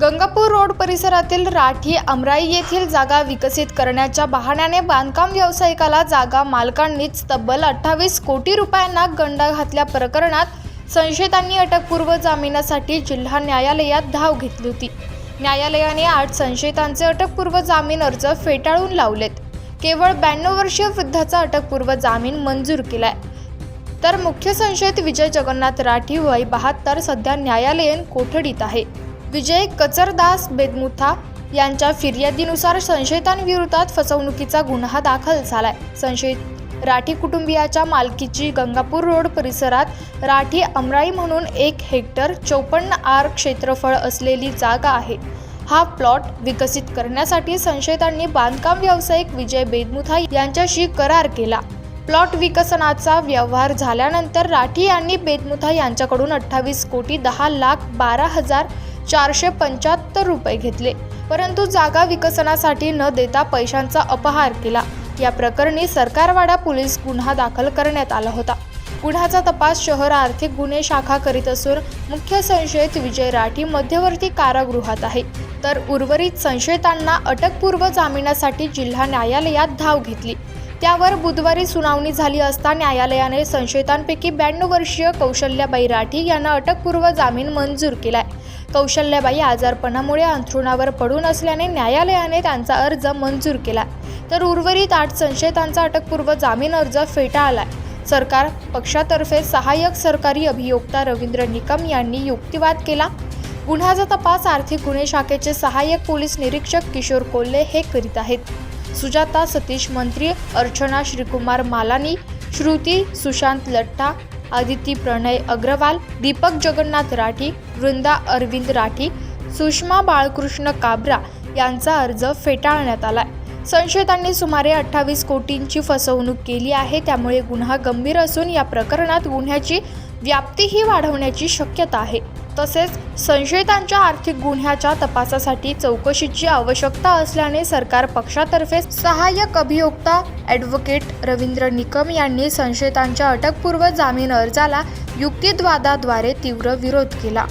Gangapur road परिसरातील राठी अमराई येथील जागा विकसित करण्याच्या बहाण्याने बांधकाम व्यावसायिकाला जागा मालकांनीच तब्बल अठ्ठावीस कोटी रुपयांना गंडा घातल्या प्रकरणात संशयितांनी अटकपूर्व जामिनासाठी जिल्हा न्यायालयात धाव घेतली होती. न्यायालयाने आठ संशयितांचे अटकपूर्व जामीन अर्ज फेटाळून लावलेत. केवळ ब्याण्णव वर्षीय वृद्धाचा अटकपूर्व जामीन मंजूर केलाय. तर मुख्य संशयित विजय जगन्नाथ राठी वय बहात्तर सध्या न्यायालयीन कोठडीत आहे. विजय कचरदास बेदमुथा यांच्या फिर्यादीनुसार संशयितांविरोधात फसवणुकीचा गुन्हा दाखल झालाय. संशयित राठी कुटुंबियाच्या मालकीची गंगापूर रोड परिसरात राठी अमराई म्हणून एक हेक्टर चौपन्न आर क्षेत्रफळ असलेली जागा आहे. हा प्लॉट विकसित करण्यासाठी संशयितांनी बांधकाम व्यावसायिक विजय बेदमुथा यांच्याशी करार केला. प्लॉट विकसनाचा व्यवहार झाल्यानंतर राठी यांनी बेदमुथा यांच्याकडून अठ्ठावीस कोटी दहा लाख बारा हजार चारशे पंच्याहत्तर रुपये घेतले. परंतु जागा विकसनासाठी न देता पैशांचा अपहार केला. या प्रकरणी सरकारवाडा पोलीस गुन्हा दाखल करण्यात आला होता. गुन्ह्याचा तपास शहर आर्थिक गुन्हे शाखा करीत असून मुख्य संशयित विजय राठी मध्यवर्ती कारागृहात आहे. तर उर्वरित संशयितांना अटकपूर्व जामिनासाठी जिल्हा न्यायालयात धाव घेतली. त्यावर बुधवारी सुनावणी झाली असता न्यायालयाने संशयितांपैकी ब्याण्णव वर्षीय कौशल्याबाई राठी यांना अटकपूर्व जामीन मंजूर केलाय. कौशल्याबाई आजारपणामुळे अंथरुणावर पडून असल्याने न्यायालयाने त्यांचा अर्ज मंजूर केला. तर उर्वरित आठ संशयितांचा अटकपूर्व जामीन अर्ज फेटाळलाय सरकार पक्षातर्फे सहाय्यक सरकारी अभियोक्ता रवींद्र निकम यांनी युक्तिवाद केला. गुन्ह्याचा तपास आर्थिक गुन्हे शाखेचे सहाय्यक पोलीस निरीक्षक किशोर कोल्हे हे करीत आहेत. सुजाता सतीश मंत्री अर्चना श्रीकुमार मालानी श्रुती सुशांत लट्टा आदिती प्रणय अग्रवाल दीपक जगन्नाथ राठी वृंदा अरविंद राठी सुषमा बाळकृष्ण काब्रा यांचा अर्ज फेटाळण्यात आला संशयितांनी सुमारे अठ्ठावीस कोटींची फसवणूक केली आहे त्यामुळे गुन्हा गंभीर असून या प्रकरणात गुन्ह्याची व्याप्तीही वाढवण्याची शक्यता आहे. तसेच संशयितांच्या आर्थिक गुन्ह्याच्या तपासासाठी चौकशीची आवश्यकता असल्याने सरकार पक्षातर्फे सहाय्यक अभियोक्ता ॲडव्होकेट रवींद्र निकम यांनी संशयितांच्या अटकपूर्व जामीन अर्जाला युक्तिद्वादाद्वारे तीव्र विरोध केला.